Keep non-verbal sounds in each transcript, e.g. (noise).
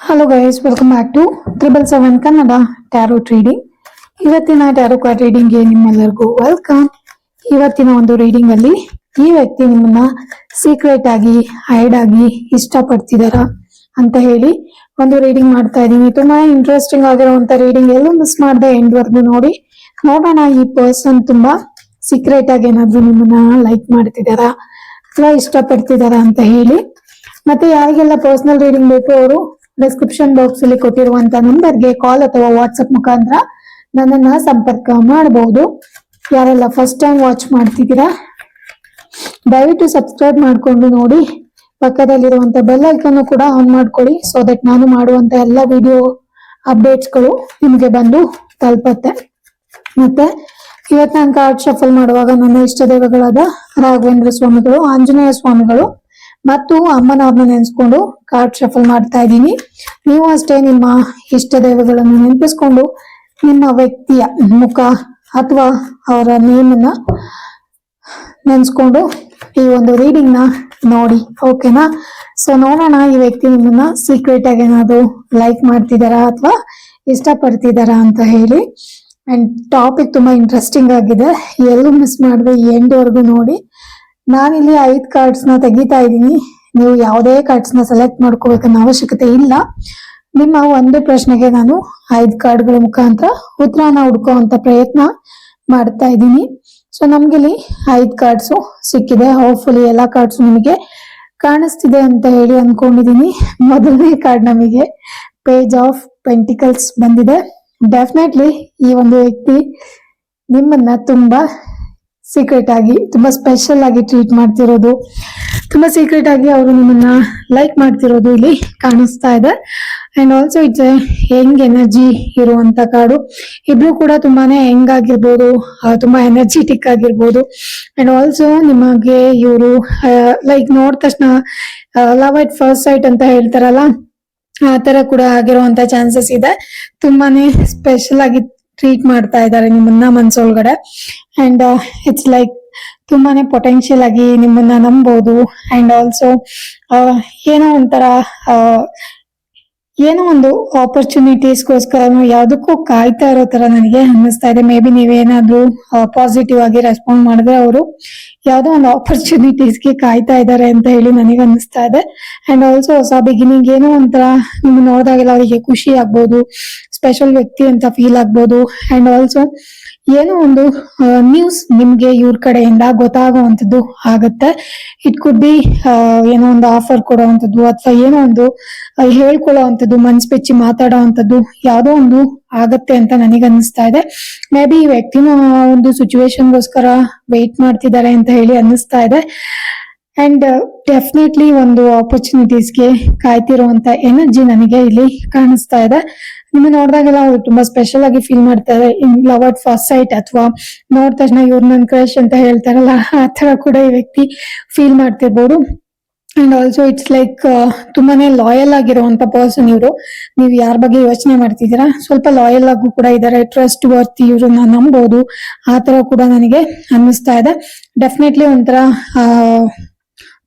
Hello guys welcome back to triple seven Kannada tarot reading ಇವತ್ತಿನ tarot card ರೀಡಿಂಗ್ಗೆ ನಿಮ್ಮೆಲ್ಲರಿಗೂ welcome ಇವತ್ತಿನ ಒಂದು reading ಅಲ್ಲಿ ಈ ವ್ಯಕ್ತಿ ನಿಮ್ಮನ್ನ ಸೀಕ್ರೆಟ್ ಆಗಿ ಹೈಡ್ ಆಗಿ ಇಷ್ಟಪಡ್ತಿದಾರ ಅಂತ ಹೇಳಿ ಒಂದು ರೀಡಿಂಗ್ ಮಾಡ್ತಾ ಇದೀನಿ ತುಂಬಾ ಇಂಟ್ರೆಸ್ಟಿಂಗ್ ಆಗಿರುವಂತ ರೀಡಿಂಗ್ ಎಲ್ಲೂ ಮಿಸ್ ಮಾಡದೆ ಎಂಡ್ ವರ್ಗು ನೋಡಿ. ನೋಡೋಣ ಈ ಪರ್ಸನ್ ತುಂಬಾ ಸೀಕ್ರೆಟ್ ಆಗಿ ಏನಾದ್ರು ನಿಮ್ಮನ್ನ ಲೈಕ್ ಮಾಡ್ತಿದಾರಾ ಅಥವಾ ಇಷ್ಟಪಡ್ತಿದಾರಾ ಅಂತ ಹೇಳಿ. ಮತ್ತೆ ಯಾರಿಗೆಲ್ಲ ಪರ್ಸನಲ್ ರೀಡಿಂಗ್ ಬೇಕು ಅವರು ಡಿಸ್ಕ್ರಿಪ್ಷನ್ ಬಾಕ್ಸ್ ಅಲ್ಲಿ ಕೊಟ್ಟಿರುವಂತ ನಂಬರ್ಗೆ ಕಾಲ್ ಅಥವಾ ವಾಟ್ಸ್ಆಪ್ ಮುಖಾಂತರ ನನ್ನನ್ನ ಸಂಪರ್ಕ ಮಾಡಬಹುದು. ಯಾರೆಲ್ಲ ಫಸ್ಟ್ ಟೈಮ್ ವಾಚ್ ಮಾಡ್ತಿದ್ದೀರಾ, ದಯವಿಟ್ಟು ಸಬ್ಸ್ಕ್ರೈಬ್ ಮಾಡ್ಕೊಂಡು ನೋಡಿ. ಪಕ್ಕದಲ್ಲಿರುವಂತ ಬೆಲ್ ಐಕನ್ ಕೂಡ ಆನ್ ಮಾಡ್ಕೊಳ್ಳಿ ಸೊ ದಟ್ ನಾನು ಮಾಡುವಂತ ಎಲ್ಲ ವಿಡಿಯೋ ಅಪ್ಡೇಟ್ಸ್ಗಳು ನಿಮಗೆ ಬಂದು ತಲುಪತ್ತೆ. ಮತ್ತೆ, ಇವತ್ತು ನಾನು ಕಾರ್ಡ್ ಶಫಲ್ ಮಾಡುವಾಗ ನನ್ನ ಇಷ್ಟ ದೇವಗಳಾದ ರಾಘವೇಂದ್ರ ಸ್ವಾಮಿಗಳು, ಆಂಜನೇಯ ಸ್ವಾಮಿಗಳು ಮತ್ತು ಅಮ್ಮನವ್ರನ್ನ ನೆನೆಸ್ಕೊಂಡು ಕಾರ್ಡ್ ಶಫಲ್ ಮಾಡ್ತಾ ಇದ್ದೀನಿ. ನೀವು ಅಷ್ಟೇ ನಿಮ್ಮ ಇಷ್ಟ ದೈವಗಳನ್ನು ನೆನಪಿಸ್ಕೊಂಡು ನಿಮ್ಮ ವ್ಯಕ್ತಿಯ ಮುಖ ಅಥವಾ ಅವರ ನೇಮನ್ನ ನೆನೆಸ್ಕೊಂಡು ಈ ಒಂದು ರೀಡಿಂಗ್ನ ನೋಡಿ ಓಕೆನಾ ಸೊ ನೋಡೋಣ ಈ ವ್ಯಕ್ತಿ ನಿಮ್ಮನ್ನ ಸೀಕ್ರೆಟ್ ಆಗಿ ಏನಾದ್ರು ಲೈಕ್ ಮಾಡ್ತಿದಾರಾ ಅಥವಾ ಇಷ್ಟಪಡ್ತಿದಾರಾ ಅಂತ ಹೇಳಿ. ಅಂಡ್ ಟಾಪಿಕ್ ತುಂಬಾ ಇಂಟ್ರೆಸ್ಟಿಂಗ್ ಆಗಿದೆ. ಎಲ್ಲೂ ಮಿಸ್ ಮಾಡದೆ ಎಂಡ್ ವರ್ಗು ನೋಡಿ. ನಾನಿಲ್ಲಿ ಐದು ಕಾರ್ಡ್ಸ್ನ ತೆಗಿತಾ ಇದ್ದೀನಿ. ನೀವು ಯಾವುದೇ ಕಾರ್ಡ್ಸ್ನ ಸೆಲೆಕ್ಟ್ ಮಾಡ್ಕೋಬೇಕನ್ನೋ ಅವಶ್ಯಕತೆ ಇಲ್ಲ. ನಿಮ್ಮ ಒಂದು ಪ್ರಶ್ನೆಗೆ ನಾನು ಐದು ಕಾರ್ಡ್ಗಳ ಮುಖಾಂತರ ಉತ್ತರನ ಹುಡ್ಕೋವಂತ ಪ್ರಯತ್ನ ಮಾಡ್ತಾ ಇದ್ದೀನಿ. ಸೊ ನಮ್ಗಿಲ್ಲಿ ಐದು ಕಾರ್ಡ್ಸ್ ಸಿಕ್ಕಿದೆ. ಹೋಪ್ಫುಲಿ ಎಲ್ಲಾ ಕಾರ್ಡ್ಸ್ ನಿಮಗೆ ಕಾಣಿಸ್ತಿದೆ ಅಂತ ಹೇಳಿ ಅನ್ಕೊಂಡಿದೀನಿ ಮೊದಲನೇ ಕಾರ್ಡ್ ನಮಗೆ ಪೇಜ್ ಆಫ್ ಪೆಂಟಿಕಲ್ಸ್ ಬಂದಿದೆ. ಡೆಫಿನೆಟ್ಲಿ ಈ ಒಂದು ವ್ಯಕ್ತಿ ನಿಮ್ಮನ್ನ ತುಂಬಾ ಸೀಕ್ರೆಟ್ ಆಗಿ ತುಂಬಾ ಸ್ಪೆಷಲ್ ಆಗಿ ಟ್ರೀಟ್ ಮಾಡ್ತಿರೋದು. ತುಂಬಾ ಸೀಕ್ರೆಟ್ ಆಗಿ ಅವರು ನಿಮ್ಮನ್ನ ಲೈಕ್ ಮಾಡ್ತಿರೋದು ಇಲ್ಲಿ ಕಾಣಿಸ್ತಾ ಇದೆ. ಅಂಡ್ ಆಲ್ಸೋ ಇಟ್ಸ್ ಹೆಂಗ್ ಎನರ್ಜಿ ಇರುವಂತ ಕಾಡು. ಇಬ್ರು ಕೂಡ ತುಂಬಾನೇ ಹೆಂಗ್ ಆಗಿರ್ಬೋದು ತುಂಬಾ ಎನರ್ಜಿಟಿಕ್ ಆಗಿರ್ಬೋದು. ಅಂಡ್ ಆಲ್ಸೋ ನಿಮಗೆ ಇವರು ಲೈಕ್ ನೋಡಿದ ತಕ್ಷಣ ಲವ್ ಅಟ್ ಫಸ್ಟ್ ಸೈಟ್ ಅಂತ ಹೇಳ್ತಾರಲ್ಲ, ಆ ತರ ಕೂಡ ಆಗಿರುವಂತ ಚಾನ್ಸಸ್ ಇದೆ. ತುಂಬಾನೇ ಸ್ಪೆಷಲ್ ಆಗಿ ಟ್ರೀಟ್ ಮಾಡ್ತಾ ಇದ್ದಾರೆ ನಿಮ್ಮನ್ನ ಮನ್ಸೊಳಗಡೆ. ಅಂಡ್ ಇಟ್ಸ್ ಲೈಕ್ ತುಂಬಾನೇ ಪೊಟೆನ್ಶಿಯಲ್ ಆಗಿ ನಿಮ್ಮನ್ನ ನಂಬೋದು. ಅಂಡ್ ಆಲ್ಸೋ ಏನೋ ಒಂಥರ ಆ, ಏನೋ ಒಂದು ಆಪರ್ಚುನಿಟೀಸ್ಗೋಸ್ಕರ ಯಾವುದಕ್ಕೂ ಕಾಯ್ತಾ ಇರೋ ತರ ನನಗೆ ಅನ್ನಿಸ್ತಾ ಇದೆ. ಮೇ ಬಿ ನೀವೇನಾದ್ರೂ ಪಾಸಿಟಿವ್ ಆಗಿ ರೆಸ್ಪಾಂಡ್ ಮಾಡಿದ್ರೆ ಅವರು ಯಾವುದೋ ಒಂದು ಆಪರ್ಚುನಿಟೀಸ್ಗೆ ಕಾಯ್ತಾ ಇದ್ದಾರೆ ಅಂತ ಹೇಳಿ ನನಗೆ ಅನ್ನಿಸ್ತಾ ಇದೆ. ಅಂಡ್ ಆಲ್ಸೋ ಹೊಸ ಬಿಗಿನಿಂಗ್ ಏನೋ ಒಂಥರ ನಿಮ್ಗೆ ನೋಡಿದಾಗೆಲ್ಲ ಅವರಿಗೆ ಖುಷಿ ಆಗ್ಬೋದು ಸ್ಪೆಷಲ್ ವ್ಯಕ್ತಿ ಅಂತ ಫೀಲ್ ಆಗ್ಬೋದು. ಅಂಡ್ ಆಲ್ಸೋ ಏನೋ ಒಂದು ನ್ಯೂಸ್ ನಿಮ್ಗೆ ಇವ್ರ ಕಡೆಯಿಂದ ಗೊತ್ತಾಗುವಂಥದ್ದು ಆಗತ್ತೆ. ಇಟ್ ಕುಡ್ ಬಿ ಏನೋ ಒಂದು ಆಫರ್ ಕೊಡುವಂತದ್ದು ಅಥವಾ ಏನೋ ಒಂದು ಹೇಳ್ಕೊಳ್ಳೋ ಅಂಥದ್ದು ಮನ್ಸ್ ಬೆಚ್ಚಿ ಮಾತಾಡೋವಂಥದ್ದು ಯಾವುದೋ ಒಂದು ಆಗತ್ತೆ ಅಂತ ನನಗೆ ಅನ್ನಿಸ್ತಾ ಇದೆ. ಮೇ ಬಿ ಈ ವ್ಯಕ್ತಿನೂ ಆ ಒಂದು ಸಿಚುವೇಶನ್ಗೋಸ್ಕರ ವೆಯ್ಟ್ ಮಾಡ್ತಿದ್ದಾರೆ ಅಂತ ಹೇಳಿ ಅನ್ನಿಸ್ತಾ ಇದೆ. ಅಂಡ್ ಡೆಫಿನೆಟ್ಲಿ ಒಂದು ಆಪರ್ಚುನಿಟೀಸ್ಗೆ ಕಾಯ್ತಿರುವಂತ ಎನರ್ಜಿ ನನಗೆ ಇಲ್ಲಿ ಕಾಣಿಸ್ತಾ ಇದೆ. ನಿಮ್ಮ ನೋಡಿದಾಗೆಲ್ಲ ಅವ್ರು ತುಂಬಾ ಸ್ಪೆಷಲ್ ಆಗಿ ಫೀಲ್ ಮಾಡ್ತಾರೆ. In love at first sight ಅಥವಾ ನೋಡಿದ ತಕ್ಷಣ ಇವ್ರು ನನ್ ಕ್ರಶ್ ಅಂತ ಹೇಳ್ತಾರಲ್ಲ, ಆ ತರ ಕೂಡ ಈ ವ್ಯಕ್ತಿ ಫೀಲ್ ಮಾಡ್ತಿರ್ಬೋದು. ಅಂಡ್ ಆಲ್ಸೋ ಇಟ್ಸ್ ಲೈಕ್ ತುಂಬಾನೇ ಲಾಯಲ್ ಆಗಿರುವಂತ ಪರ್ಸನ್ ಇವರು. ನೀವು ಯಾರ ಬಗ್ಗೆ ಯೋಚನೆ ಮಾಡ್ತಿದ್ದೀರಾ? ಸ್ವಲ್ಪ ಲಾಯಲ್ ಆಗು ಕೂಡ ಇದ್ದಾರೆ ಟ್ರಸ್ಟ್ ವರ್ತಿ ಇವ್ರನ್ನ ನಂಬೋದು. ಆ ತರ ಕೂಡ ನನಗೆ ಅನ್ನಿಸ್ತಾ ಇದೆ. ಡೆಫಿನೆಟ್ಲಿ ಒಂಥರ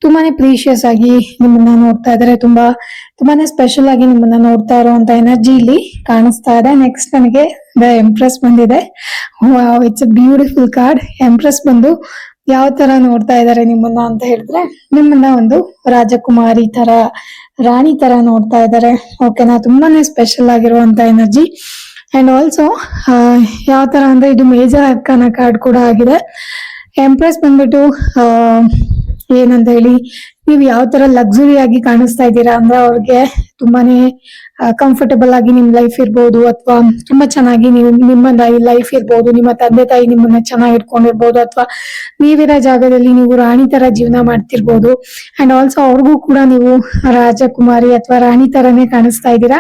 ತುಂಬಾನೇ ಪ್ರೀಶಿಯಸ್ ಆಗಿ ನಿಮ್ಮನ್ನ ನೋಡ್ತಾ ಇದಾರೆ. ತುಂಬಾ, ತುಂಬಾನೇ ಸ್ಪೆಷಲ್ ಆಗಿ ನಿಮ್ಮನ್ನ ನೋಡ್ತಾ ಇರುವಂತ ಎನರ್ಜಿ ಇಲ್ಲಿ ಕಾಣಿಸ್ತಾ ಇದೆ. ನೆಕ್ಸ್ಟ್ ನನಗೆ ದ ಎಂಪ್ರೆಸ್ ಬಂದಿದೆ. It's a beautiful card empress ಬಂದು ಯಾವ ತರ ನೋಡ್ತಾ ಇದ್ದಾರೆ ನಿಮ್ಮನ್ನ ಅಂತ ಹೇಳಿದ್ರೆ, ನಿಮ್ಮನ್ನ ಒಂದು ರಾಜಕುಮಾರಿ ತರ, ರಾಣಿ ತರ ನೋಡ್ತಾ ಇದ್ದಾರೆ ಓಕೆನಾ ತುಂಬಾನೇ ಸ್ಪೆಷಲ್ ಆಗಿರುವಂತ ಎನರ್ಜಿ ಅಂಡ್ ಆಲ್ಸೋ ಯಾವ ತರ ಅಂದ್ರೆ ಇದು ಮೇಜರ್ ಅರ್ಕಾನ ಕಾರ್ಡ್ ಕೂಡ ಆಗಿದೆ. ಎಂಪ್ರೆಸ್ ಬಂದ್ಬಿಟ್ಟು ಏನಂತ ಹೇಳಿ ನೀವು ಯಾವ ತರ ಲಕ್ಸುರಿ ಆಗಿ ಕಾಣಿಸ್ತಾ ಇದ್ದೀರಾ ಅಂದ್ರೆ ಅವ್ರಿಗೆ ತುಂಬಾನೇ ಕಂಫರ್ಟಬಲ್ ಆಗಿ ನಿಮ್ ಲೈಫ್ ಇರ್ಬೋದು ಅಥವಾ ತುಂಬಾ ಚೆನ್ನಾಗಿ ನೀವು ನಿಮ್ಮ ಲೈಫ್ ಇರ್ಬೋದು, ನಿಮ್ಮ ತಂದೆ ತಾಯಿ ನಿಮ್ಮನ್ನ ಚೆನ್ನಾಗಿ ಇಟ್ಕೊಂಡಿರ್ಬೋದು ಅಥವಾ ನೀವಿರೋ ಜಾಗದಲ್ಲಿ ನೀವು ರಾಣಿ ತರ ಜೀವನ ಮಾಡ್ತಿರ್ಬೋದು. ಅಂಡ್ ಆಲ್ಸೋ ಅವ್ರಿಗೂ ಕೂಡ ನೀವು ರಾಜಕುಮಾರಿ ಅಥವಾ ರಾಣಿ ತರನೇ ಕಾಣಿಸ್ತಾ ಇದ್ದೀರಾ.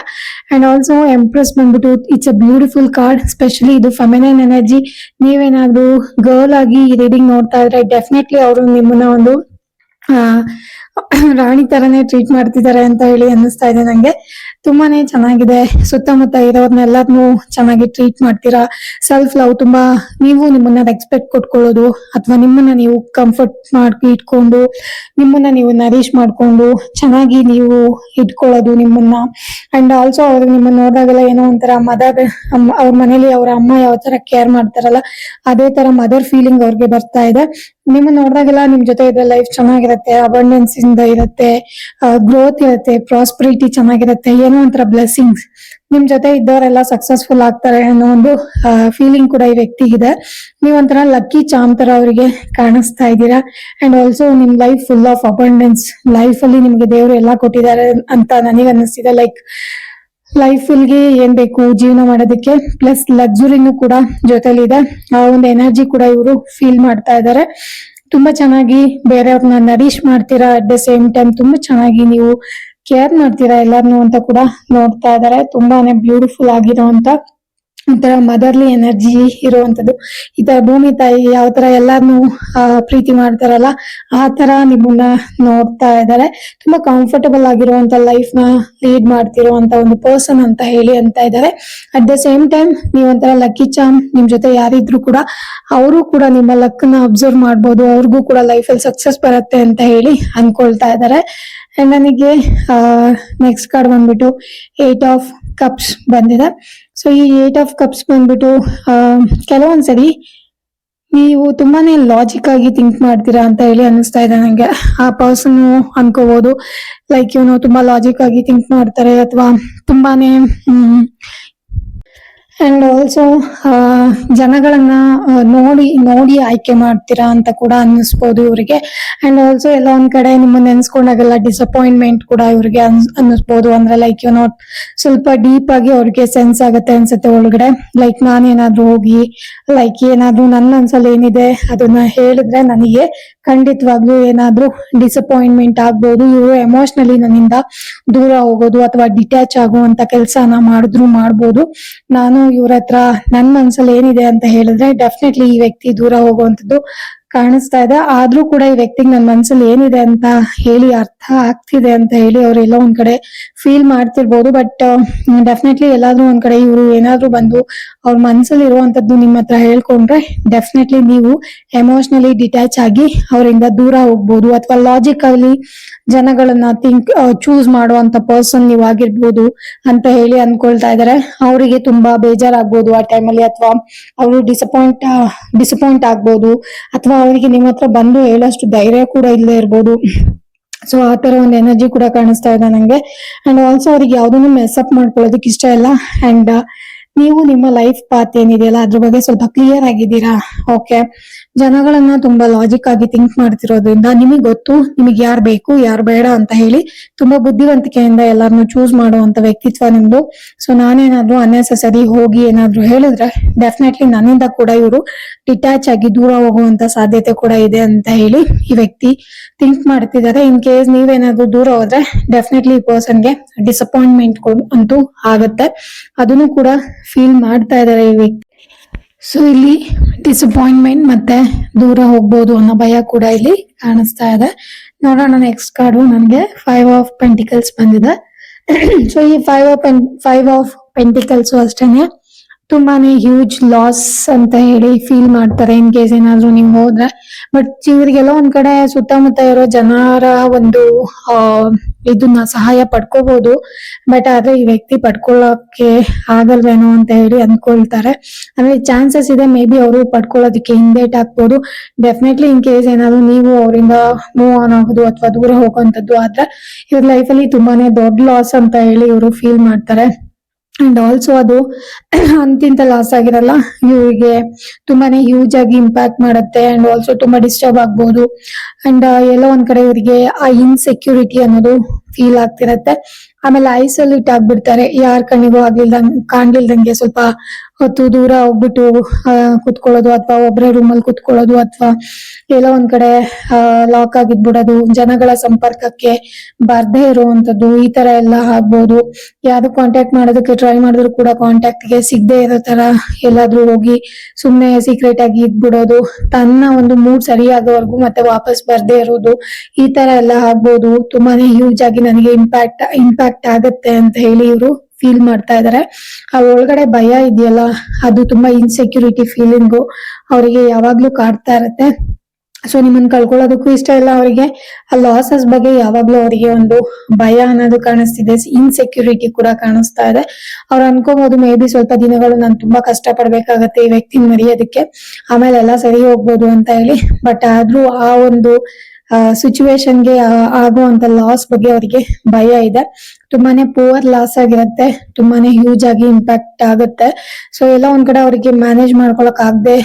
ಅಂಡ್ ಆಲ್ಸೋ ಎಂಪ್ರೆಸ್ ಬಂದ್ಬಿಟ್ಟು it's a beautiful card specially ಇದು ಫೆಮಿನೈನ್ ಎನರ್ಜಿ ನೀವೇನಾದ್ರೂ ಗರ್ಲ್ ಆಗಿ ರೀಡಿಂಗ್ ನೋಡ್ತಾ ಇದ್ರೆ ಡೆಫಿನೆಟ್ಲಿ ಅವರು ನಿಮ್ಮನ್ನ ಒಂದು ರಾಣಿ ತರನೇ ಟ್ರೀಟ್ ಮಾಡ್ತಿದ್ದಾರೆ ಅಂತ ಹೇಳಿ ಅನ್ನಿಸ್ತಾ ಇದೆ ನಂಗೆ. ತುಂಬಾನೇ ಚೆನ್ನಾಗಿದೆ. ಸುತ್ತಮುತ್ತ ಇರೋರ್ನೆಲ್ಲರನ್ನೂ ಚೆನ್ನಾಗಿ ಟ್ರೀಟ್ ಮಾಡ್ತೀರಾ? ಸೆಲ್ಫ್ ಲವ್ ತುಂಬಾ ನೀವು ನಿಮ್ಮನ್ನ ರೆಸ್ಪೆಕ್ಟ್ ಕೊಟ್ಕೊಳ್ಳೋದು ಅಥವಾ ನಿಮ್ಮನ್ನ ನೀವು ಕಂಫರ್ಟ್ ಮಾಡಿ ಇಟ್ಕೊಂಡು ನಿಮ್ಮನ್ನ ನೀವು ನರೀಶ್ ಮಾಡ್ಕೊಂಡು ಚೆನ್ನಾಗಿ ನೀವು ಇಟ್ಕೊಳ್ಳೋದು ನಿಮ್ಮನ್ನ. ಅಂಡ್ ಆಲ್ಸೋ ಅವ್ರು ನಿಮ್ಮನ್ನ ನೋಡಿದಾಗೆಲ್ಲ ಏನೋ ಒಂಥರ ಮದರ್ ಅವ್ರ ಮನೇಲಿ ಅವ್ರ ಅಮ್ಮ ಯಾವ ತರ ಕೇರ್ ಮಾಡ್ತಾರಲ್ಲ, ಅದೇ ತರ ಮದರ್ ಫೀಲಿಂಗ್ ಅವ್ರಿಗೆ ಬರ್ತಾ ಇದೆ. ನಿಮ್ಮ ನೋಡಿದಾಗೆಲ್ಲ ನಿಮ್ ಜೊತೆ ಇದ್ರೆ ಲೈಫ್ ಚೆನ್ನಾಗಿರುತ್ತೆ ಅಬಂಡೆನ್ಸ್ ಇಂದ ಇರುತ್ತೆ ಗ್ರೋತ್ ಇರುತ್ತೆ ಪ್ರಾಸ್ಪರಿಟಿ ಚೆನ್ನಾಗಿರುತ್ತೆ, ಏನೋ ಒಂಥರ ಬ್ಲೆಸ್ಸಿಂಗ್ಸ್ ನಿಮ್ ಜೊತೆ ಇದ್ದವರೆಲ್ಲ ಸಕ್ಸಸ್ಫುಲ್ ಆಗ್ತಾರೆ ಅನ್ನೋ ಒಂದು ಫೀಲಿಂಗ್ ಕೂಡ ಈ ವ್ಯಕ್ತಿಗಿದೆ ನೀವೊಂಥರ ಲಕ್ಕಿ ಚಾಮ್ ತರ ಅವರಿಗೆ ಕಾಣಿಸ್ತಾ ಇದ್ದೀರಾ? ಅಂಡ್ ಆಲ್ಸೋ ನಿಮ್ life full of abundance life ಅಲ್ಲಿ ನಿಮ್ಗೆ ದೇವರು ಎಲ್ಲಾ ಕೊಟ್ಟಿದ್ದಾರೆ ಅಂತ ನನಗೆ ಅನ್ನಿಸ್ತಿದೆ ಲೈಕ್ ಲೈಫ್ಗೆ ಏನ್ ಬೇಕು ಜೀವನ ಮಾಡೋದಕ್ಕೆ ಪ್ಲಸ್ ಲಕ್ಸುರಿನೂ ಕೂಡ ಜೊತೆಲಿದೆ. ಆ ಒಂದು ಎನರ್ಜಿ ಕೂಡ ಇವರು ಫೀಲ್ ಮಾಡ್ತಾ ಇದ್ದಾರೆ ತುಂಬಾ ಚೆನ್ನಾಗಿ ಬೇರೆಯವ್ರನ್ನ ನರೀಶ್ ಮಾಡ್ತೀರಾ ಅಟ್ ದ ಸೇಮ್ ಟೈಮ್ ತುಂಬಾ ಚೆನ್ನಾಗಿ ನೀವು ಕೇರ್ ಮಾಡ್ತೀರಾ ಎಲ್ಲಾರ್ನು ಅಂತ ಕೂಡ ನೋಡ್ತಾ ಇದ್ದಾರೆ ತುಂಬಾನೇ ಬ್ಯೂಟಿಫುಲ್ ಆಗಿರುವಂತ ಒಂಥರ ಮದರ್ಲಿ ಎನರ್ಜಿ ಇರುವಂತದ್ದು ಈ ತರ ಭೂಮಿ ತಾಯಿ ಯಾವ ತರ ಎಲ್ಲಾರ್ನು ಪ್ರೀತಿ ಮಾಡ್ತಾರಲ್ಲ, ಆ ತರ ನಿಮ್ಮನ್ನ ನೋಡ್ತಾ ಇದ್ದಾರೆ. ತುಂಬಾ ಕಂಫರ್ಟಬಲ್ ಆಗಿರುವಂತ ಲೈಫ್ನ ಲೀಡ್ ಮಾಡ್ತಿರುವಂತ ಒಂದು ಪರ್ಸನ್ ಅಂತ ಹೇಳಿ ಅಂತ ಇದ್ದಾರೆ. ಅಟ್ ದ ಸೇಮ್ ಟೈಮ್ ನೀವೊಂಥರ ಲಕ್ಕಿ ಚಾಮ್ ನಿಮ್ ಜೊತೆ ಯಾರಿದ್ರು ಕೂಡ, ಅವರು ಕೂಡ ನಿಮ್ಮ ಲಕ್ನ ಅಬ್ಸರ್ವ್ ಮಾಡ್ಬೋದು, ಅವ್ರಿಗೂ ಕೂಡ ಲೈಫ್ ಅಲ್ಲಿ ಸಕ್ಸಸ್ ಬರುತ್ತೆ ಅಂತ ಹೇಳಿ ಅನ್ಕೊಳ್ತಾ ಇದ್ದಾರೆ. ಅಂಡ್ ನನಗೆ ನೆಕ್ಸ್ಟ್ ಕಾರ್ಡ್ ಬಂದ್ಬಿಟ್ಟು ಏಟ್ ಆಫ್ ಕಪ್ಸ್ ಬಂದಿದೆ. ಸೊ ಈ ಏಟ್ ಆಫ್ ಕಪ್ಸ್ ಬಂದ್ಬಿಟ್ಟು ಕೆಲವೊಂದ್ಸರಿ ನೀವು ತುಂಬಾನೇ ಲಾಜಿಕ್ ಆಗಿ ಥಿಂಕ್ ಮಾಡ್ತೀರಾ ಅಂತ ಹೇಳಿ ಅನಿಸ್ತಾ ಇದೆ ನಂಗೆ. ಆ ಪರ್ಸನ್ ಅನ್ಕೋಬಹುದು ಲೈಕ್ ಇವನು ತುಂಬಾ ಲಾಜಿಕ್ ಆಗಿ ಥಿಂಕ್ ಮಾಡ್ತಾರೆ ಅಥವಾ ತುಂಬಾನೇ ಅಂಡ್ ಆಲ್ಸೋ ಜನಗಳನ್ನ ನೋಡಿ ನೋಡಿ ಆಯ್ಕೆ ಮಾಡ್ತೀರಾ ಅಂತ ಕೂಡ ಅನ್ನಿಸ್ಬೋದು ಇವರಿಗೆ. ಅಂಡ್ ಆಲ್ಸೋ ಎಲ್ಲ ಒಂದ್ ಕಡೆ ನಿಮ್ಮನ್ನ ನೆನ್ಸ್ಕೊಂಡಾಗೆಲ್ಲ ಡಿಸಪಾಯಿಂಟ್ಮೆಂಟ್ ಕೂಡ ಇವ್ರಿಗೆ ಅನ್ನಿಸ್ಬೋದು. ಅಂದ್ರೆ ಲೈಕ್ ಯು ನೋಟ್ ಸ್ವಲ್ಪ ಡೀಪ್ ಆಗಿ ಅವ್ರಿಗೆ ಸೆನ್ಸ್ ಆಗುತ್ತೆ ಅನ್ಸುತ್ತೆ ಒಳಗಡೆ. ಲೈಕ್ ನಾನೇನಾದ್ರೂ ಹೋಗಿ ಲೈಕ್ ಏನಾದ್ರು ನನ್ನ ಅನ್ಸಲ್ಲಿ ಏನಿದೆ ಅದನ್ನ ಹೇಳಿದ್ರೆ ನನಗೆ ಖಂಡಿತವಾಗ್ಲೂ ಏನಾದ್ರೂ ಡಿಸಪಾಯಿಂಟ್ಮೆಂಟ್ ಆಗ್ಬೋದು, ಇವರು ಎಮೋಷನಲಿ ನನ್ನಿಂದ ದೂರ ಹೋಗೋದು ಅಥವಾ ಡಿಟ್ಯಾಚ್ ಆಗುವಂತ ಕೆಲಸನ ಮಾಡಿದ್ರು ಮಾಡ್ಬೋದು. ನಾನು ಇವ್ರ ಹತ್ರ ನನ್ ಮನ್ಸಲ್ಲಿ ಏನಿದೆ ಅಂತ ಹೇಳಿದ್ರೆ ಡೆಫಿನೆಟ್ಲಿ ಈ ವ್ಯಕ್ತಿ ದೂರ ಹೋಗುವಂತದ್ದು ಕಾಣಿಸ್ತಾ ಇದೆ. ಆದ್ರೂ ಕೂಡ ಈ ವ್ಯಕ್ತಿಗೆ ನನ್ನ ಮನ್ಸಲ್ಲಿ ಏನಿದೆ ಅಂತ ಹೇಳಿ ಅರ್ಥ ಆಗ್ತಿದೆ ಅಂತ ಹೇಳಿ ಅವ್ರೆಲ್ಲ ಒಂದ್ ಕಡೆ ಫೀಲ್ ಮಾಡ್ತಿರ್ಬೋದು ಬಟ್ ಡೆಫಿನೆಟ್ಲಿ ಎಲ್ಲಾದ್ರೂ ಒಂದ್ ಕಡೆ ಇವರು ಏನಾದ್ರೂ ಬಂದು ಅವ್ರ ಮನ್ಸಲ್ಲಿ ಇರುವಂತದ್ದು ನಿಮ್ಮ ಹತ್ರ ಹೇಳ್ಕೊಂಡ್ರೆ ಡೆಫಿನೆಟ್ಲಿ ನೀವು ಎಮೋಷನಲಿ ಡಿಟ್ಯಾಚ್ ಆಗಿ ಅವರಿಂದ ದೂರ ಹೋಗ್ಬೋದು. ಅಥವಾ ಲಾಜಿಕಲಿ ಜನಗಳನ್ನ ಥಿಂಕ್ ಚೂಸ್ ಮಾಡುವಂತ ಪರ್ಸನ್ ನೀವು ಆಗಿರ್ಬೋದು ಅಂತ ಹೇಳಿ ಅನ್ಕೊಳ್ತಾ ಇದಾರೆ. ಅವರಿಗೆ ತುಂಬಾ ಬೇಜಾರಾಗ್ಬೋದು ಆ ಟೈಮಲ್ಲಿ ಅಥವಾ ಅವರು ಡಿಸಪಾಯಿಂಟ್ ಡಿಸಪಾಯಿಂಟ್ ಆಗ್ಬೋದು. ಅಥವಾ ಅವರಿಗೆ ನಿಮ್ಮ ಹತ್ರ ಬಂದು ಹೇಳೋಷ್ಟು ಧೈರ್ಯ ಕೂಡ ಇಲ್ಲದೆ ಇರ್ಬೋದು. ಸೊ ಆ ತರ ಒಂದು ಎನರ್ಜಿ ಕೂಡ ಕಾಣಿಸ್ತಾ ಇದೆ ನಂಗೆ. ಅಂಡ್ ಆಲ್ಸೋ ಅವ್ರಿಗೆ ಯಾವ್ದನ್ನು ಮೆಸ್ಅಪ್ ಮಾಡ್ಕೊಳ್ಳೋದಕ್ಕೆ ಇಷ್ಟ ಇಲ್ಲ. ಅಂಡ್ ನೀವು ನಿಮ್ಮ ಲೈಫ್ ಪಾತ್ ಏನಿದೆಯಲ್ಲ ಅದ್ರ ಬಗ್ಗೆ ಸ್ವಲ್ಪ ಕ್ಲಿಯರ್ ಆಗಿದ್ದೀರಾ? ಓಕೆ ಜನಗಳನ್ನ ತುಂಬಾ ಲಾಜಿಕ್ ಆಗಿ ಥಿಂಕ್ ಮಾಡ್ತಿರೋದ್ರಿಂದ ನಿಮಗೆ ಗೊತ್ತು ನಿಮಗೆ ಯಾರು ಬೇಕು, ಯಾರು ಬೇಡ ಅಂತ ಹೇಳಿ ತುಂಬಾ ಬುದ್ಧಿವಂತಿಕೆಯಿಂದ ಎಲ್ಲಾರನ್ನು ಚೂಸ್ ಮಾಡುವಂತ ವ್ಯಕ್ತಿತ್ವ ನಿಮ್ದು. ಸೊ ನಾನೇನಾದ್ರೂ ಅನ್ನೆಸೆಸರಿ ಹೋಗಿ ಏನಾದ್ರು ಹೇಳಿದ್ರೆ ಡೆಫಿನೆಟ್ಲಿ ನನ್ನಿಂದ ಕೂಡ ಇವರು ಡಿಟ್ಯಾಚ್ ಆಗಿ ದೂರ ಹೋಗುವಂತ ಸಾಧ್ಯತೆ ಕೂಡ ಇದೆ ಅಂತ ಹೇಳಿ ಈ ವ್ಯಕ್ತಿ ಥಿಂಕ್ ಮಾಡ್ತಿದ್ದಾರೆ. ಇನ್ ಕೇಸ್ ನೀವೇನಾದ್ರೂ ದೂರ ಹೋದ್ರೆ ಡೆಫಿನೆಟ್ಲಿ ಈ ಪರ್ಸನ್ಗೆ ಡಿಸಪಾಯಿಂಟ್ಮೆಂಟ್ ಅಂತೂ ಆಗತ್ತೆ. ಅದನ್ನು ಕೂಡ ಫೀಲ್ ಮಾಡ್ತಾ ಇದ್ದಾರೆ ಈ ವ್ಯಕ್ತಿ. ಸೊ ಇಲ್ಲಿ ಡಿಸಪಾಯಿಂಟ್ಮೆಂಟ್ ಮತ್ತೆ ದೂರ ಹೋಗ್ಬೋದು ಅನ್ನೋ ಭಯ ಕೂಡ ಇಲ್ಲಿ ಕಾಣಿಸ್ತಾ ಇದೆ. ನೋಡೋಣ ನೆಕ್ಸ್ಟ್ ಕಾರ್ಡು ನನಗೆ ಫೈವ್ ಆಫ್ ಪೆಂಟಿಕಲ್ಸ್ ಬಂದಿದೆ. ಸೊ ಈ five of five of pentacles ಅಷ್ಟೇನೆ. ತುಂಬಾನೇ ಹ್ಯೂಜ್ ಲಾಸ್ ಅಂತ ಹೇಳಿ ಫೀಲ್ ಮಾಡ್ತಾರೆ ಇನ್ ಕೇಸ್ ಏನಾದ್ರೂ ನೀವು ಹೋದ್ರೆ. ಬಟ್ ಇವರಿಗೆಲ್ಲ ಒಂದ್ ಕಡೆ ಸುತ್ತಮುತ್ತ ಇರೋ ಜನರ ಒಂದು ಇದನ್ನ ಸಹಾಯ ಪಡ್ಕೋಬಹುದು ಬಟ್ ಆದ್ರೆ ಈ ವ್ಯಕ್ತಿ ಪಡ್ಕೊಳ್ಳೋಕೆ ಆಗಲ್ವೇನೋ ಅಂತ ಹೇಳಿ ಅನ್ಕೊಳ್ತಾರೆ ಅಂದ್ರೆ ಚಾನ್ಸಸ್ ಇದೆ ಮೇ ಬಿ ಅವರು ಪಡ್ಕೊಳ್ಳೋದಕ್ಕೆ ಹಿಂದೇಟ್ ಹಾಕ್ಬೋದು ಡೆಫಿನೆಟ್ಲಿ ಇನ್ ಕೇಸ್ ಏನಾದ್ರು ನೀವು ಅವರಿಂದ ಮೂವ್ ಆನ್ ಆಗೋದು ಅಥವಾ ದೂರ ಹೋಗುವಂತದ್ದು ಆದ್ರೆ ಇವ್ರ ಲೈಫಲ್ಲಿ ತುಂಬಾನೇ ದೊಡ್ಡ ಲಾಸ್ ಅಂತ ಹೇಳಿ ಇವರು ಫೀಲ್ ಮಾಡ್ತಾರೆ. ಅಂಡ್ ಆಲ್ಸೋ ಅದು (clears throat) ಅಂತಿಂತ ಲಾಸ್ ಆಗಿರಲ್ಲ. ಇವರಿಗೆ ತುಂಬಾನೇ ಹ್ಯೂಜ್ ಆಗಿ ಇಂಪ್ಯಾಕ್ಟ್ ಮಾಡುತ್ತೆ ಅಂಡ್ ಆಲ್ಸೋ ತುಂಬಾ ಡಿಸ್ಟರ್ಬ್ ಆಗ್ಬಹುದು ಅಂಡ್ ಎಲ್ಲೋ ಒಂದ್ ಕಡೆ ಇವರಿಗೆ, ಆ ಇನ್ಸೆಕ್ಯೂರಿಟಿ ಅನ್ನೋದು ಫೀಲ್ ಆಗ್ತಿರತ್ತೆ. ಆಮೇಲೆ ಐಸೋಲೇಟ್ ಆಗ್ಬಿಡ್ತಾರೆ ಯಾರ ಕಣ್ಣಿಗೂ ಆಗ್ಲಿಲ್ದಂಗ್ ಕಾಣ್ಲಿಲ್ದಂಗೆ ಸ್ವಲ್ಪ ಹೊತ್ತು ದೂರ ಹೋಗ್ಬಿಟ್ಟು ಕುತ್ಕೊಳ್ಳೋದು ಅಥವಾ ಒಬ್ಬರೇ ರೂಮಲ್ಲಿ ಕುತ್ಕೊಳ್ಳೋದು ಅಥವಾ ಎಲ್ಲೋ ಒಂದ್ ಕಡೆ ಲಾಕ್ ಆಗಿದ್ಬಿಡೋದು, ಜನಗಳ ಸಂಪರ್ಕಕ್ಕೆ ಬರ್ದೇ ಇರುವಂತದ್ದು, ಈ ತರ ಎಲ್ಲ ಆಗ್ಬೋದು. ಯಾರು ಕಾಂಟ್ಯಾಕ್ಟ್ ಮಾಡೋದಕ್ಕೆ ಟ್ರೈ ಮಾಡಿದ್ರು ಕೂಡ ಕಾಂಟ್ಯಾಕ್ಟ್ಗೆ ಸಿಗದೆ ಇರೋ ತರ ಎಲ್ಲಾದ್ರೂ ಹೋಗಿ ಸುಮ್ಮನೆ ಸೀಕ್ರೆಟ್ ಆಗಿ ಇದ್ಬಿಡೋದು, ತನ್ನ ಒಂದು ಮೂಡ್ ಸರಿಯಾಗೋವರೆಗೂ ಮತ್ತೆ ವಾಪಸ್ ಬರ್ದೇ ಇರೋದು, ಈ ತರ ಎಲ್ಲ ಆಗ್ಬೋದು. ತುಂಬಾನೇ ಹ್ಯೂಜ್ ಆಗಿ ನನಗೆ ಇಂಪ್ಯಾಕ್ಟ್ ಇಂಪ್ಯಾಕ್ಟ್ ಇಂಪ್ಯಾಕ್ಟ್ ಆಗತ್ತೆ ಅಂತ ಹೇಳಿ ಇವರು ಫೀಲ್ ಮಾಡ್ತಾ ಇದ್ದಾರೆ ಆ ಒಳಗಡೆ ಭಯ ಇದೆಯಲ್ಲ, ಅದು ತುಂಬಾ ಇನ್ಸೆಕ್ಯೂರಿಟಿ ಫೀಲಿಂಗು ಅವರಿಗೆ ಯಾವಾಗ್ಲೂ ಕಾಡ್ತಾ ಇರತ್ತೆ. ಸೊ ನಿಮ್ಮನ್ನ ಕಳ್ಕೊಳ್ಳೋದಕ್ಕೂ ಇಷ್ಟ ಇಲ್ಲ ಅವರಿಗೆ. ಆ ಲಾಸಸ್ ಬಗ್ಗೆ ಯಾವಾಗ್ಲೂ ಅವರಿಗೆ ಒಂದು ಭಯ ಅನ್ನೋದು ಕಾಣಿಸ್ತಿದೆ. ಇನ್ಸೆಕ್ಯೂರಿಟಿ ಕೂಡ ಕಾಣಿಸ್ತಾ ಇದೆ. ಅವ್ರು ಅನ್ಕೋಬಹುದು ಮೇ ಬಿ ಸ್ವಲ್ಪ ದಿನಗಳು ನಾನು ತುಂಬಾ ಕಷ್ಟ ಪಡ್ಬೇಕಾಗತ್ತೆ ಈ ವ್ಯಕ್ತಿನ ಮರೆಯೋದಕ್ಕೆ. ಆಮೇಲೆ ಎಲ್ಲ ಸರಿ ಹೋಗ್ಬೋದು ಅಂತ ಹೇಳಿ. ಬಟ್ ಆದ್ರೂ ಆ ಒಂದು ಸಿಚುವೇಶನ್ಗೆ ಆಗುವಂತ ಲಾಸ್ ಬಗ್ಗೆ ಅವರಿಗೆ ಭಯ ಇದೆ. ತುಂಬಾನೇ ಪುವರ್ ಲಾಸ್ ಆಗಿರುತ್ತೆ, ತುಂಬಾನೇ ಹ್ಯೂಜ್ ಆಗಿ ಇಂಪ್ಯಾಕ್ಟ್ ಆಗುತ್ತೆ. ಸೊ ಎಲ್ಲ ಒಂದ್ ಕಡೆ ಅವರಿಗೆ ಮ್ಯಾನೇಜ್ ಮಾಡ್ಕೊಳಕ್ ಆಗದೆ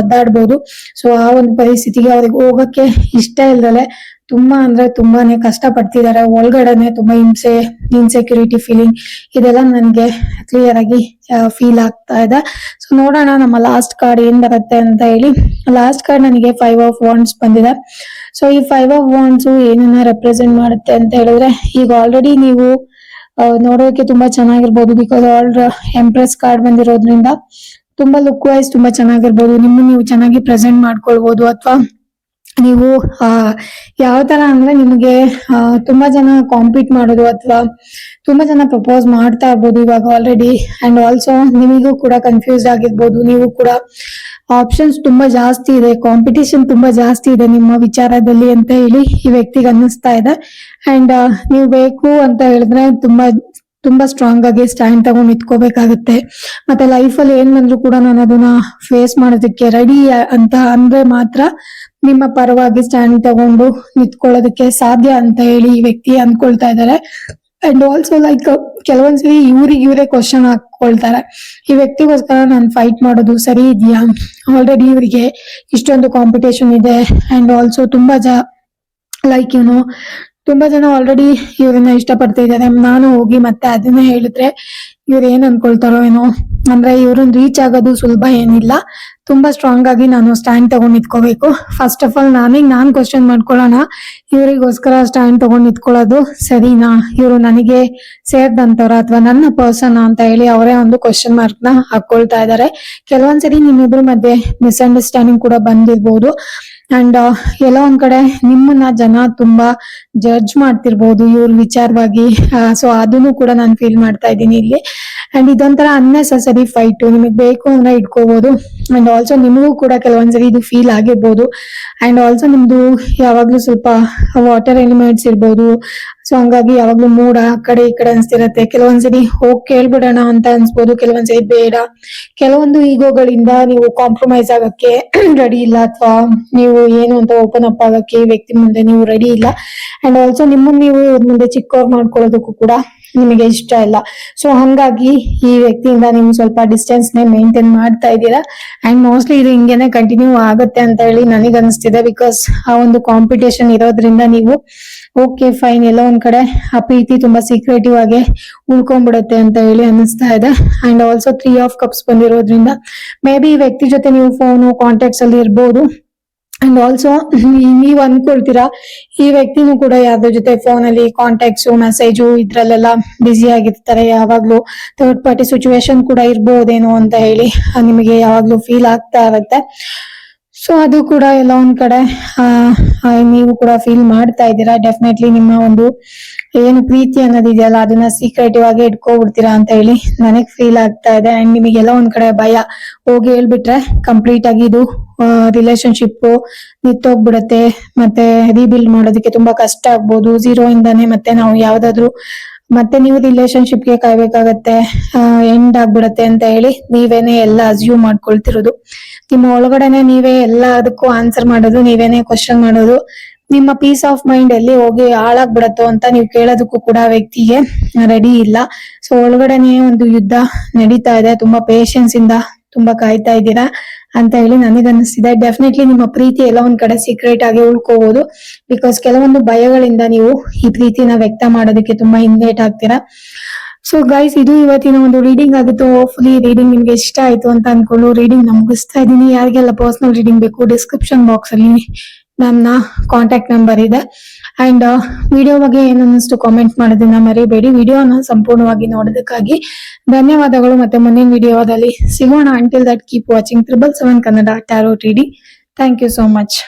ಒದ್ದಾಡ್ಬೋದು. ಸೊ ಆ ಒಂದು ಪರಿಸ್ಥಿತಿಗೆ ಅವ್ರಿಗೆ ಹೋಗಕ್ಕೆ ಇಷ್ಟ ಇಲ್ದಲೆ ತುಂಬಾ ಅಂದ್ರೆ ತುಂಬಾನೇ ಕಷ್ಟ ಪಡ್ತಿದ್ದಾರೆ ಒಳಗಡೆನೆ ತುಂಬಾ ಹಿಂಸೆ ಇನ್ಸೆಕ್ಯೂರಿಟಿ ಫೀಲಿಂಗ್ ಇದೆಲ್ಲ ನನ್ಗೆ ಕ್ಲಿಯರ್ ಆಗಿ ಫೀಲ್ ಆಗ್ತಾ ಇದೆ. ಸೊ ನೋಡೋಣ ನಮ್ಮ ಲಾಸ್ಟ್ ಕಾರ್ಡ್ ಏನ್ ಬರುತ್ತೆ ಅಂತ ಹೇಳಿ. ಲಾಸ್ಟ್ ಕಾರ್ಡ್ ನನಗೆ ಫೈವ್ ಆಫ್ ವಾಂಡ್ಸ್ ಬಂದಿದೆ. ಸೊ ಈ ಫೈವ್ ಆಫ್ ವಾನ್ಸ್ ಏನನ್ನ ರೆಪ್ರೆಸೆಂಟ್ ಮಾಡುತ್ತೆ ಅಂತ ಹೇಳಿದ್ರೆ, ಈಗ ಆಲ್ರೆಡಿ ನೀವು ನೋಡೋಕೆ ತುಂಬಾ ಚೆನ್ನಾಗಿರ್ಬೋದು ಬಿಕಾಸ್ ಆಲ್ ಎಂಪ್ರೆಸ್ ಕಾರ್ಡ್ ಬಂದಿರೋದ್ರಿಂದ, ತುಂಬಾ ಲುಕ್ ವೈಸ್ ತುಂಬಾ ಚೆನ್ನಾಗಿರ್ಬೋದು. ನಿಮ್ಮ ನೀವು ಚೆನ್ನಾಗಿ ಪ್ರೆಸೆಂಟ್ ಮಾಡ್ಕೊಳ್ಬಹುದು ಅಥವಾ ನೀವು ಯಾವ ತರ ಅಂದ್ರೆ ನಿಮಗೆ ತುಂಬಾ ಜನ ಕಾಂಪೀಟ್ ಮಾಡೋದು ಅಥವಾ ತುಂಬಾ ಜನ ಪ್ರಪೋಸ್ ಮಾಡ್ತಾ ಇರ್ಬೋದು ಇವಾಗ ಆಲ್ರೆಡಿ ಅಂಡ್ ಆಲ್ಸೋ ನಿಮಗೂ ಕೂಡ ಕನ್ಫ್ಯೂಸ್ ಆಗಿರ್ಬೋದು. ನೀವು ಕೂಡ ಆಪ್ಷನ್ಸ್ ತುಂಬಾ ಜಾಸ್ತಿ ಇದೆ ಕಾಂಪಿಟೇಷನ್ ತುಂಬಾ ಜಾಸ್ತಿ ಇದೆ ನಿಮ್ಮ ವಿಚಾರದಲ್ಲಿ ಅಂತ ಹೇಳಿ ಈ ವ್ಯಕ್ತಿಗೆ ಅನ್ನಿಸ್ತಾ ಇದೆ. ಅಂಡ್ ನೀವು ಬೇಕು ಅಂತ ಹೇಳಿದ್ರೆ ತುಂಬಾ ತುಂಬಾ ಸ್ಟ್ರಾಂಗ್ ಆಗಿ ಸ್ಟ್ಯಾಂಡ್ ತಗೊಂಡ್ ನಿಂತ್ಕೋಬೇಕಾಗತ್ತೆ. ಮತ್ತೆ ಲೈಫ್ ಅಲ್ಲಿ ಏನ್ ಬಂದ್ರು ಕೂಡ ನಾನು ಅದನ್ನ ಫೇಸ್ ಮಾಡೋದಕ್ಕೆ ರೆಡಿ ಅಂತ ಅಂದ್ರೆ ಮಾತ್ರ ನಿಮ್ಮ ಪರವಾಗಿ ಸ್ಟ್ಯಾಂಡ್ ತಗೊಂಡು ನಿಂತ್ಕೊಳ್ಳೋದಕ್ಕೆ ಸಾಧ್ಯ ಅಂತ ಹೇಳಿ ಈ ವ್ಯಕ್ತಿ ಅಂದ್ಕೊಳ್ತಾ ಇದ್ದಾರೆ ಅಂಡ್ ಆಲ್ಸೋ ಲೈಕ್ ಕೆಲವೊಂದ್ಸರಿ ಇವ್ರಿಗೆ ಇವರೇ ಕ್ವಶನ್ ಹಾಕೊಳ್ತಾರೆ. ಈ ವ್ಯಕ್ತಿಗೋಸ್ಕರ ನಾನು ಫೈಟ್ ಮಾಡೋದು ಸರಿ ಇದೆಯಾ? ಆಲ್ರೆಡಿ ಇವರಿಗೆ ಇಷ್ಟೊಂದು ಕಾಂಪಿಟೇಷನ್ ಇದೆ. ಅಂಡ್ ಆಲ್ಸೋ ತುಂಬಾ ಜ ಲೈಕ್ ಯುನೋ ತುಂಬಾ ಜನ ಆಲ್ರೆಡಿ ಇವ್ರನ್ನ ಇಷ್ಟಪಡ್ತಾ ಇದ್ದಾರೆ. ನಾನು ಹೋಗಿ ಮತ್ತೆ ಅದನ್ನ ಹೇಳಿದ್ರೆ ಇವ್ರು ಏನ್ ಅನ್ಕೊಳ್ತಾರೋ ಏನೋ. ಅಂದ್ರೆ ಇವ್ರನ್ನ ರೀಚ್ ಆಗೋದು ಸುಲಭ ಏನಿಲ್ಲ. ತುಂಬಾ ಸ್ಟ್ರಾಂಗ್ ಆಗಿ ನಾನು ಸ್ಟ್ಯಾಂಡ್ ತಗೊಂಡ್ ನಿಂತ್ಕೋಬೇಕು. ಫಸ್ಟ್ ಆಫ್ ಆಲ್ ನಾನೀಗ ನಾನ್ ಕ್ವಶನ್ ಮಾಡ್ಕೊಳ್ಳೋಣ. ಇವರಿಗೋಸ್ಕರ ಸ್ಟ್ಯಾಂಡ್ ತಗೊಂಡ್ ನಿಂತ್ಕೊಳ್ಳೋದು ಸರಿನಾ? ಇವರು ನನಗೆ ಸೇರ್ದಂತವ್ರ ಅಥವಾ ನನ್ನ ಪರ್ಸನ್ ಅಂತ ಹೇಳಿ ಅವರೇ ಒಂದು ಕ್ವಶನ್ ಮಾರ್ಕ್ನ ಹಾಕೊಳ್ತಾ ಇದ್ದಾರೆ. ಕೆಲವೊಂದ್ಸರಿ ನಿಮ್ಮಿಬ್ರ ಮಧ್ಯೆ ಮಿಸ್ಅಂಡರ್ಸ್ಟ್ಯಾಂಡಿಂಗ್ ಕೂಡ ಬಂದಿರ್ಬೋದು. ಅಂಡ್ ಎಲ್ಲೋ ಒಂದ್ ಕಡೆ ನಿಮ್ಮನ್ನ ಜನ ತುಂಬಾ ಜಡ್ಜ್ ಮಾಡ್ತಿರ್ಬೋದು ಇವ್ರ ವಿಚಾರವಾಗಿ. ಸೊ ಅದನ್ನು ಕೂಡ ನಾನು ಫೀಲ್ ಮಾಡ್ತಾ ಇದ್ದೀನಿ ಇಲ್ಲಿ. ಅಂಡ್ ಇದೊಂಥರ ಅನ್ನೆಸೆಸರಿ ಫೈಟ್ ನಿಮಗೆ ಬೇಕು ಅಂದ್ರೆ ಇಟ್ಕೋಬಹುದು ಅಂಡ್ ಆಲ್ಸೋ ನಿಮಗೂ ಕೂಡ ಕೆಲವೊಂದ್ಸರಿ ಇದು ಫೀಲ್ ಆಗಿರ್ಬೋದು. ಅಂಡ್ ಆಲ್ಸೋ ನಿಮ್ದು ಯಾವಾಗ್ಲೂ ಸ್ವಲ್ಪ ವಾಟರ್ ಎಲಿಮೆಂಟ್ಸ್ ಇರ್ಬೋದು. ಸೊ ಹಂಗಾಗಿ ಯಾವಾಗ್ಲೂ ಮೂಡ, ಆ ಕಡೆ ಈ ಕಡೆ ಅನ್ಸ್ತಿರತ್ತೆ. ಕೆಲವೊಂದ್ಸರಿ ಹೋಗ್ ಕೇಳ್ಬಿಡೋಣ ಅಂತ ಅನ್ಸ್ಬೋದು ಕೆಲವೊಂದ್ಸರಿ ಬೇಡ. ಕೆಲವೊಂದು ಈಗೋಗಳಿಂದ ನೀವು ಕಾಂಪ್ರಮೈಸ್ ಆಗಕ್ಕೆ (clears throat) ರೆಡಿ ಇಲ್ಲ ಅಥವಾ ನೀವು ಏನು ಅಂತ ಓಪನ್ ಅಪ್ ಆಗಕ್ಕೆ ವ್ಯಕ್ತಿ ಮುಂದೆ ನೀವು ರೆಡಿ ಇಲ್ಲ. ಅಂಡ್ ಆಲ್ಸೋ ನಿಮ್ಮನ್ನ ನೀವು ಮುಂದೆ ಚಿಕ್ಕವ್ರು ಮಾಡ್ಕೊಳ್ಳೋದಕ್ಕೂ ಕೂಡ ನಿಮಗೆ ಇಷ್ಟ ಇಲ್ಲ. ಸೊ ಹಂಗಾಗಿ ಈ ವ್ಯಕ್ತಿಯಿಂದ ನೀವು ಸ್ವಲ್ಪ ಡಿಸ್ಟೆನ್ಸ್ ನೇ ಮೇಂಟೈನ್ ಮಾಡ್ತಾ ಇದ್ದೀರಾ? ಅಂಡ್ ಮೋಸ್ಟ್ಲಿ ಇದು ಹಿಂಗೇನೆ ಕಂಟಿನ್ಯೂ ಆಗುತ್ತೆ ಅಂತ ಹೇಳಿ ನನಗೆ ಅನಿಸ್ತಿದೆ ಬಿಕಾಸ್ ಆ ಒಂದು ಕಾಂಪಿಟೇಷನ್ ಇರೋದ್ರಿಂದ ನೀವು ಓಕೆ ಫೈನ್ ಎಲ್ಲೋ ಒಂದ್ ಕಡೆ ಆ ಪ್ರೀತಿ ತುಂಬಾ ಸೀಕ್ರೆಟಿವ್ ಆಗಿ ಉಳ್ಕೊಂಡ್ಬಿಡುತ್ತೆ ಅಂತ ಹೇಳಿ ಅನಿಸ್ತಾ ಇದೆ. And also three of cups ಬಂದಿರೋದ್ರಿಂದ ಮೇ ಬಿ ಈ ವ್ಯಕ್ತಿ ಜೊತೆ ನೀವು ಫೋನು ಕಾಂಟ್ಯಾಕ್ಟ್ಸ್ ಅಲ್ಲಿ ಇರ್ಬೋದು. ಅಂಡ್ ಆಲ್ಸೋ ನೀವ್ ಅನ್ಕೊಳ್ತೀರಾ ಈ ವ್ಯಕ್ತಿನೂ ಕೂಡ ಯಾವ್ದ್ರ ಜೊತೆ ಫೋನ್ ಅಲ್ಲಿ ಕಾಂಟ್ಯಾಕ್ಟ್ಸ್ ಮೆಸೇಜು ಇದ್ರಲ್ಲೆಲ್ಲ ಬ್ಯುಸಿ ಆಗಿರ್ತಾರೆ. ಯಾವಾಗ್ಲೂ ಥರ್ಡ್ ಪಾರ್ಟಿ ಸಿಚುವೇಶನ್ ಕೂಡ ಇರ್ಬೋದೇನೋ ಅಂತ ಹೇಳಿ ನಿಮಗೆ ಯಾವಾಗ್ಲೂ ಫೀಲ್ ಆಗ್ತಾ ಇರುತ್ತೆ. ಸೊ ಅದು ಕೂಡ ಎಲ್ಲ ಒಂದ್ ಕಡೆ ನೀವು ಕೂಡ ಫೀಲ್ ಮಾಡ್ತಾ ಇದ್ದೀರಾ. ಡೆಫಿನೆಟ್ಲಿ ನಿಮ್ಮ ಒಂದು ಏನು ಪ್ರೀತಿ ಅನ್ನೋದಿದೆಯಲ್ಲ, ಅದನ್ನ ಸೀಕ್ರೆಟಿವ್ ಆಗಿ ಇಟ್ಕೊಬಿಡ್ತೀರಾ ಅಂತ ಹೇಳಿ ನನಗ್ ಫೀಲ್ ಆಗ್ತಾ ಇದೆ. ಅಂಡ್ ನಿಮಗೆಲ್ಲ ಒಂದ್ ಕಡೆ ಭಯ ಹೋಗಿ ಹೇಳ್ಬಿಟ್ರೆ ಕಂಪ್ಲೀಟ್ ಆಗಿ ಇದು ರಿಲೇಶನ್ಶಿಪ್ ನಿತ್ತೋಗ್ಬಿಡತ್ತೆ ಮತ್ತೆ ರೀಬಿಲ್ಡ್ ಮಾಡೋದಕ್ಕೆ ತುಂಬಾ ಕಷ್ಟ ಆಗ್ಬೋದು. ಝೀರೋ ಇಂದಾನೆ ಮತ್ತೆ ನಾವು ಯಾವ್ದಾದ್ರು, ಮತ್ತೆ ನೀವು ರಿಲೇಶನ್ಶಿಪ್ಗೆ ಕಾಯ್ಬೇಕಾಗತ್ತೆ ಎಂಡ್ ಆಗ್ಬಿಡತ್ತೆ ಅಂತ ಹೇಳಿ ನೀವೇನೆ ಎಲ್ಲ ಅಸ್ಯೂಮ್ ಮಾಡ್ಕೊಳ್ತಿರೋದು. ನಿಮ್ಮ ಒಳಗಡೆನೆ ನೀವೇ ಎಲ್ಲ ಅದಕ್ಕೂ ಆನ್ಸರ್ ಮಾಡೋದು, ನೀವೇನೆ ಕ್ವಶನ್ ಮಾಡೋದು, ನಿಮ್ಮ ಪೀಸ್ ಆಫ್ ಮೈಂಡ್ ಎಲ್ಲಿ ಹೋಗಿ ಹಾಳಾಗ್ಬಿಡತ್ತೋ ಅಂತ ನೀವು ಕೇಳೋದಕ್ಕೂ ಕೂಡ ವ್ಯಕ್ತಿಗೆ ರೆಡಿ ಇಲ್ಲ. ಸೊ ಒಳಗಡೆನೆ ಒಂದು ಯುದ್ಧ ನಡೀತಾ ಇದೆ. ತುಂಬಾ ಪೇಶನ್ಸ್ ಇಂದ ತುಂಬಾ ಕಾಯ್ತಾ ಇದ್ದೀರಾ ಅಂತ ಹೇಳಿ ನನಗನ್ನಿಸ್ತಿದೆ ಡೆಫಿನೆಟ್ಲಿ ನಿಮ್ಮ ಪ್ರೀತಿ ಎಲ್ಲ ಒಂದ್ ಕಡೆ ಸೀಕ್ರೆಟ್ ಆಗಿ ಉಳ್ಕೋಬಹುದು ಬಿಕಾಸ್ ಕೆಲವೊಂದು ಭಯಗಳಿಂದ ನೀವು ಈ ಪ್ರೀತಿನ ವ್ಯಕ್ತ ಮಾಡೋದಕ್ಕೆ ತುಂಬಾ ಹಿಂದೇಟ್ ಆಗ್ತೀರಾ. ಸೊ ಗೈಸ್ ಇದು ಇವತ್ತಿನ ಒಂದು ರೀಡಿಂಗ್ ಆಗಿತ್ತು. ಹೋಪ್ಫುಲಿ ರೀಡಿಂಗ್ ನಿಮ್ಗೆ ಇಷ್ಟ ಆಯ್ತು ಅಂತ ಅನ್ಕೊಂಡು ರೀಡಿಂಗ್ನ ಮುಗಿಸ್ತಾ ಇದ್ದೀನಿ. ಯಾರಿಗೆಲ್ಲ ಪರ್ಸನಲ್ ರೀಡಿಂಗ್ ಬೇಕು ಡಿಸ್ಕ್ರಿಪ್ಷನ್ ಬಾಕ್ಸ್ ಅಲ್ಲಿ ನನ್ನ ಕಾಂಟ್ಯಾಕ್ಟ್ ನಂಬರ್ ಇದೆ. ಅಂಡ್ ವಿಡಿಯೋ ಬಗ್ಗೆ ಏನನ್ನಷ್ಟು ಕಾಮೆಂಟ್ ಮಾಡೋದನ್ನ ಮರಿಬೇಡಿ. ವಿಡಿಯೋನ ಸಂಪೂರ್ಣವಾಗಿ ನೋಡೋದಕ್ಕಾಗಿ ಧನ್ಯವಾದಗಳು. ಮತ್ತೆ ಮುಂದಿನ ವಿಡಿಯೋದಲ್ಲಿ ಸಿಗೋಣ. Until that keep watching triple seven Kannada tarot TD thank you so much